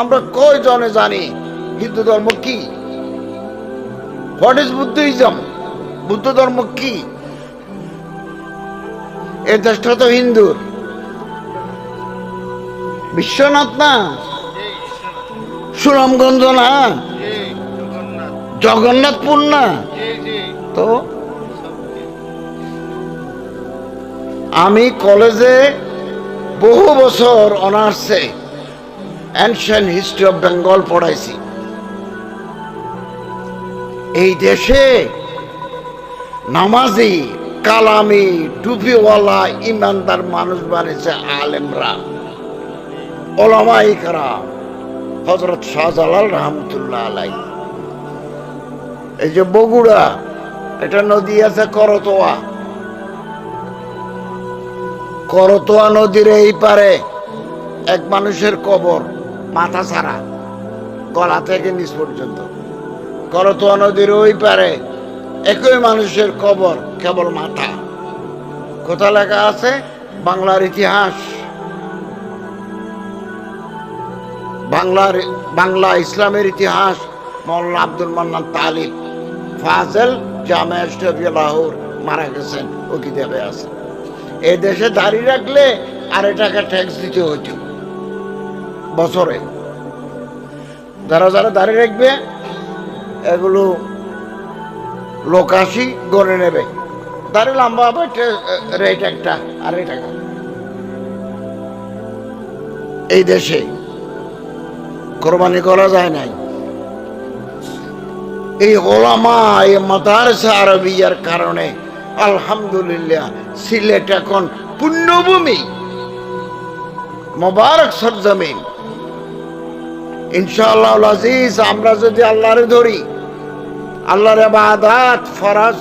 আমরা কয়জনে জানি? হিন্দু ধর্ম কি? হোয়াট ইজ বুদ্ধিজম বুদ্ধ ধর্ম কি? এ দেশটা তো হিন্দুর বিশ্বনাথ না? সুনামগঞ্জ না? জগন্নাথপুর না? তো আমি কলেজে বহু বছর অনার্সে অ্যানশিয়ান হিস্ট্রি অফ বেঙ্গল পড়াইছি। এই দেশে নামাজি, কালামি টুপিওয়ালা ইমানদার মানুষ বানিয়েছে আলেমরা। ওলামাই কারাম হজরত শাহজালাল রহমতুল্লাহ আলাই এই যে বগুড়া, এটা নদী আছে করতোয়া। করতোয়া নদীর এই পারে এক মানুষের কবর। মাথা ছাড়া। গলা থেকে নিচ পর্যন্ত। করতোয়া নদীর ওই পারে একই মানুষের কবর, কেবল মাথা। কোথা লেখা আছে বাংলার ইতিহাস। বাংলার, বাংলা ইসলামের ইতিহাস, মৌলানা আব্দুল মান্নান তালিব ফাজেল জামে লাহোর মারা গেছেন ও কিতাবে আছে। এ দেশে দাঁড়িয়ে রাখলে আড়াই টাকা ট্যাক্স দিতে হতো বছরে। যারা যারা দাঁড়িয়ে রাখবে, এগুলো লোক আসি গড়ে নেবে। দাঁড়িয়ে লম্বা হবে রেট একটা, আড়াই টাকা। এই দেশে কোরবানি করা যায় নাই। এই ওলামা, এই মাদারসা আরবিয়ার কারণে আলহামদুলিল্লাহ সিলেট এখন পুণ্যভূমি মোবারক সরজমিন। ইনশাআল্লাহ আজিজ, আমরা যদি আল্লাহরে ধরি, আল্লাহর আবাদাত, ফরাজ,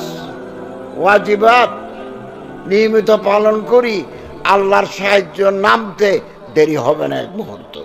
ওয়াজিবাত, নিয়মিত পালন করি, আল্লাহর সাহায্য নামতে দেরি হবে না এক মুহূর্ত।